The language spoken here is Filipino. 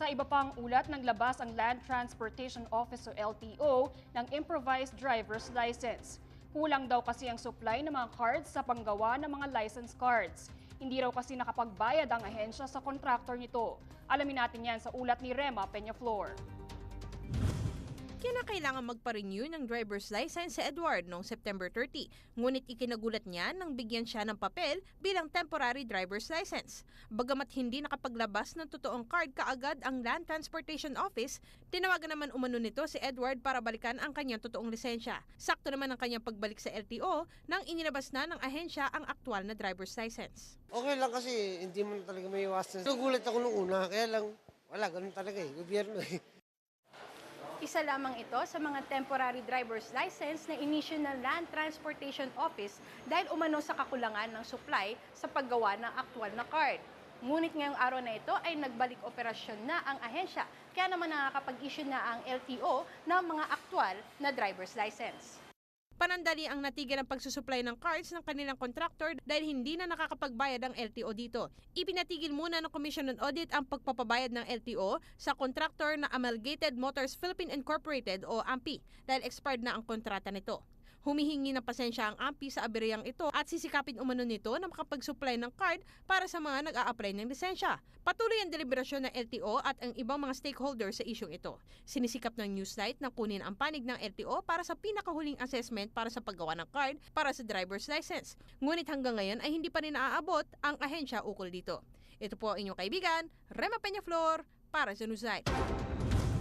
Sa iba pang ulat, naglabas ang Land Transportation Office o LTO ng improvised driver's license. Kulang daw kasi ang supply ng mga cards sa panggawa ng mga license cards. Hindi raw kasi nakapagbayad ang ahensya sa kontraktor nito. Alamin natin yan sa ulat ni Rema Peñaflor. Kinakailangan magpa-renew ng driver's license si Edward noong September 30, ngunit ikinagulat niya nang bigyan siya ng papel bilang temporary driver's license. Bagamat hindi nakapaglabas ng totoong card kaagad ang Land Transportation Office, tinawagan naman umano nito si Edward para balikan ang kanyang totoong lisensya. Sakto naman ang kanyang pagbalik sa LTO nang inilabas na ng ahensya ang aktual na driver's license. Okay lang kasi hindi mo talaga may iwasan. Nagulat ako nung una, kaya lang wala, ganun talaga eh, gobyerno eh. Isa lamang ito sa mga temporary driver's license na inisyu ng Land Transportation Office dahil umano sa kakulangan ng supply sa paggawa ng aktual na card. Ngunit ngayong araw na ito ay nagbalik operasyon na ang ahensya, kaya naman nakakapag-issue na ang LTO ng mga aktual na driver's license. Panandali ang natigil ang pagsusupply ng cards ng kanilang contractor dahil hindi na nakakapagbayad ang LTO dito. Ipinatigil muna ng Commission on Audit ang pagpapabayad ng LTO sa contractor na Amalgamated Motors Philippine Incorporated o AMPI dahil expired na ang kontrata nito. Humihingi ng pasensya ang AMPI sa abereyang ito at sisikapin umano nito na makapag-supply ng card para sa mga nag-a-apply ng lisensya. Patuloy ang deliberasyon ng LTO at ang ibang mga stakeholders sa isyong ito. Sinisikap ng Newsnight na kunin ang panig ng LTO para sa pinakahuling assessment para sa paggawa ng card para sa driver's license. Ngunit hanggang ngayon ay hindi pa rin naaabot ang ahensya ukol dito. Ito po ang inyong kaibigan, Rema Peñaflor, para sa Newsnight.